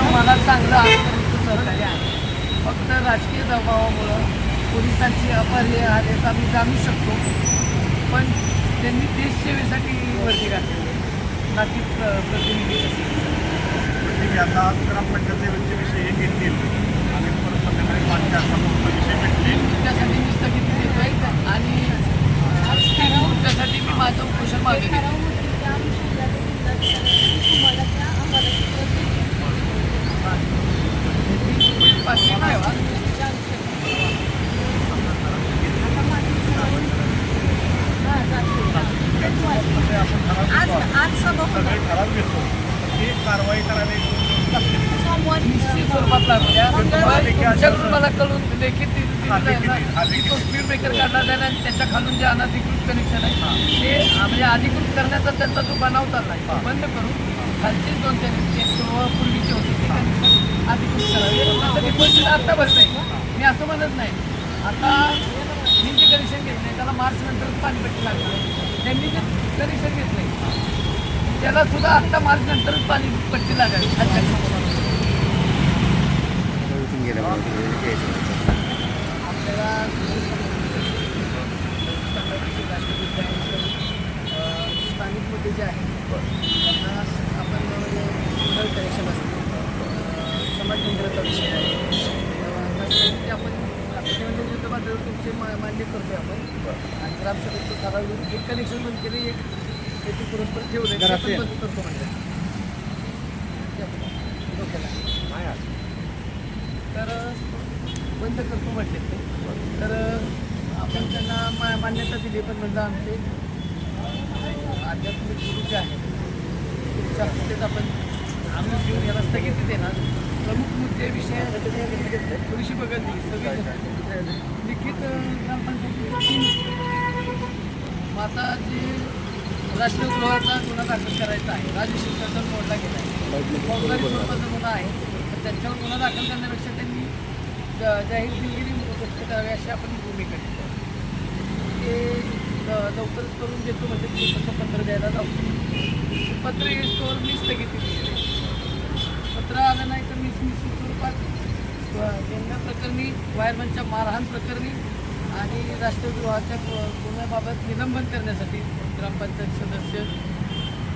आम्हाला चांगलं आजपर्यंत सहकार्य आहे. फक्त राजकीय दबावामुळं पोलिसांची अपरिहार्यता आम्ही जाणू शकतो. पण त्यांनी देशसेवेसाठी वर्दी घातलेली आहे. ना प्र प्रतिनिधी आहे आता ग्रामपंचायतीचे विषय हे घेतील आणि परत संध्याकाळी विषय भेटले त्यासाठी मी स्थगिती देतोय आणि त्यासाठी मी माझं उपोषण मागे घेतो ठराव होते त्या अनुषंगाने जिल्हाधिकाऱ्यांनी तुम्हाला त्या अहवालाची प्रत दिली. बाकी नाही वा. त्या अनुषंगाने. आता माझी सर्व- हा, चालतंय. तेच वाटलं. आपण ठराव आज घेतो. आज सभा सगळे होणार. ठराव घेतो ही कारवाई करायला एक दोन दिवस लागतील सोमवारी निश्चित स्वरूपात लागल्या मंगळवारी तुमच्याकडून मला कळून लेखित ती हा, स्पीड ब्रेकर काढला जाईल आणि त्याच्या खालून जे अनधिकृत कनेक्शन आहे ते म्हणजे अधिकृत करण्याचा त्यांचा जो बनाव चालला आहे बंद करून खालचे दोन कनेक्शन पूर्वीचे होते ते कनेक्शन अधिकृत करावे नंतर आत्ता भरत नाही मी असं म्हणत नाही आता मी जे कनेक्शन नाही त्याला मार्च नंतर पाणीपट्टी लागणार त्यांनी जे कनेक्शन घेतलं त्याला सुद्धा आत्ता मार्च नंतर पाणी पट्टी लागावी. खालच्या आपल्याला स्थानिक मुद्दे जे आहेत त्यांना आपण म्हणजे कनेक्शन असते समाज केंद्राचा विषय आहे. तेव्हा त्यासाठी आपण म्हणजे युद्ध पातळीवर तुमचे मा- मान्य करतोय आपण आणि ग्रामसभेचं ठराव घेऊन एक कनेक्शन बंद केले एक त्याची पुरस्पर ठेवले ते पण बंद करतो म्हणजे डोक्याला तर बंद करतो म्हटले ते. तर आपण त्यांना मा मान्यता दिली पण म्हणजे आमचे आध्यात्मिक गुरु जे आहेत तुमच्या हस्तेच आपण आम्ही घेऊन याला स्थगिती देणार प्रमुख मुद्दे विषय थोडीशी बघत सगळी लिखित अं, ग्रामपंचायतीचे तीन. राष्ट्रीय आता गुन्हा दाखल करायचा आहे. राज्य राजशिष्टाचा मोडला गेला आहे. फौजदारी स्वरूपाचा गुन्हा आहे. तर त्यांच्यावर गुन्हा दाखल करण्यापेक्षा त्यांनी ज- जाहीर दिलगिरी व्यक्त करावी अशी आपण भूमिका घेतो ते लवकरच करून देतो म्हणजे ते तसं पत्र द्यायला जाऊ. पत्र येतोवर मी स्थगिती दिली पत्र आलं नाही तर मी स्वरूपात गेल्या प्रकरणी वायरमनच्या मारहाण प्रकरणी आणि राष्ट्रद्रोहाच्या गुन्ह्याबाबत निलंबन करण्यासाठी ग्रामपंचायत सदस्य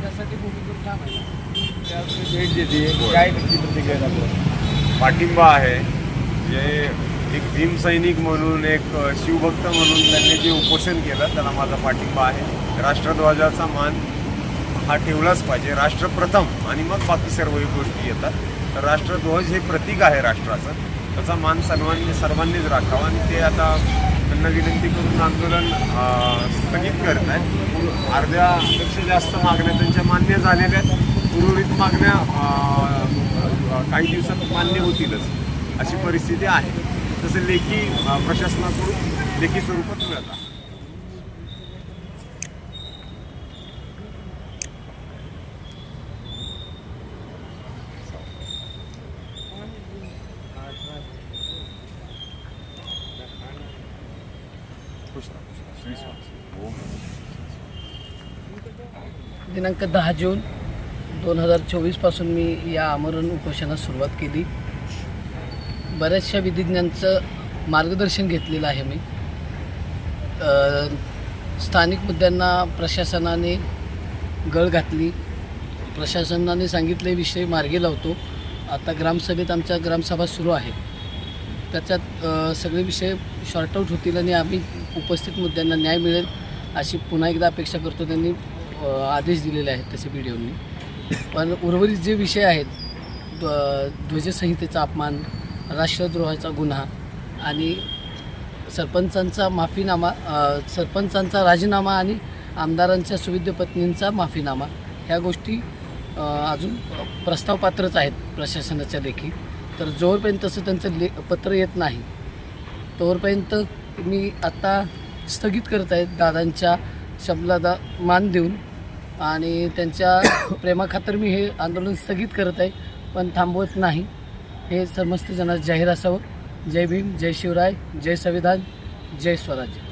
यासाठी भूमिकेवर काम आहे. भेट देते. काय नक्की प्रतिक्रिया पाठिंबा आहे. जे एक भीमसैनिक म्हणून एक शिवभक्त म्हणून त्यांनी जे उपोषण केलं त्याला माझा पाठिंबा आहे. राष्ट्रध्वजाचा मान हा ठेवलाच पाहिजे. राष्ट्र प्रथम आणि मग बाकी सर्वही गोष्टी येतात. तर राष्ट्रध्वज हे प्रतीक आहे राष्ट्राचं. त्याचा मान सर्वांनी सर्वांनीच राखावा आणि ते आता त्यांना विनंती करून आंदोलन स्थगित करत आहेत अर्ध्यापेक्षा जास्त मागण्या त्यांच्या मान्य झालेल्या आहेत. उर्वरित मागण्या काही दिवसात मान्य होतीलच अशी परिस्थिती आहे. तसं लेखी प्रशासनाकडून लेखी स्वरूपात मिळत दिनांक दहा जून दोन हजार चोवीसपासून मी या आमरण उपोषणास सुरुवात केली. बऱ्याचशा विधिज्ञांचं मार्गदर्शन घेतलेलं आहे मी. स्थानिक मुद्द्यांना प्रशासनाने गळ घातली. प्रशासनाने सांगितले विषय मार्गी लावतो. आता ग्रामसभेत आमच्या ग्रामसभा सुरू आहे त्याच्यात सगळे विषय शॉर्टआउट होतील आणि आम्ही उपस्थित मुद्द्यांना न्याय मिळेल अशी पुन्हा एकदा अपेक्षा करतो त्यांनी आदेश दिलेले आहेत तसे व्हिडिओनी. पण उर्वरित जे विषय आहेत ध्व- ध्वजसंहितेचा अपमान राष्ट्रद्रोहाचा गुन्हा आणि सरपंचांचा माफीनामा सरपंचांचा राजीनामा आणि आमदारांच्या सुविद्य पत्नींचा माफीनामा ह्या गोष्टी अजून प्रस्तावपात्रच आहेत प्रशासनाच्या देखील. तर जोरपर्यंत तसं त्यांचं ले पत्र येत नाही तोवरपर्यंत मी आत्ता स्थगित करत आहेत दादांच्या शब्दाला मान देऊन. आणि त्यांच्या प्रेमाखातर मी हे आंदोलन स्थगित करत आहे पण थांबवत नाही. हे समस्त जणांना जाहीर असावं. जय भीम जय शिवराय जय संविधान जय स्वराज्य.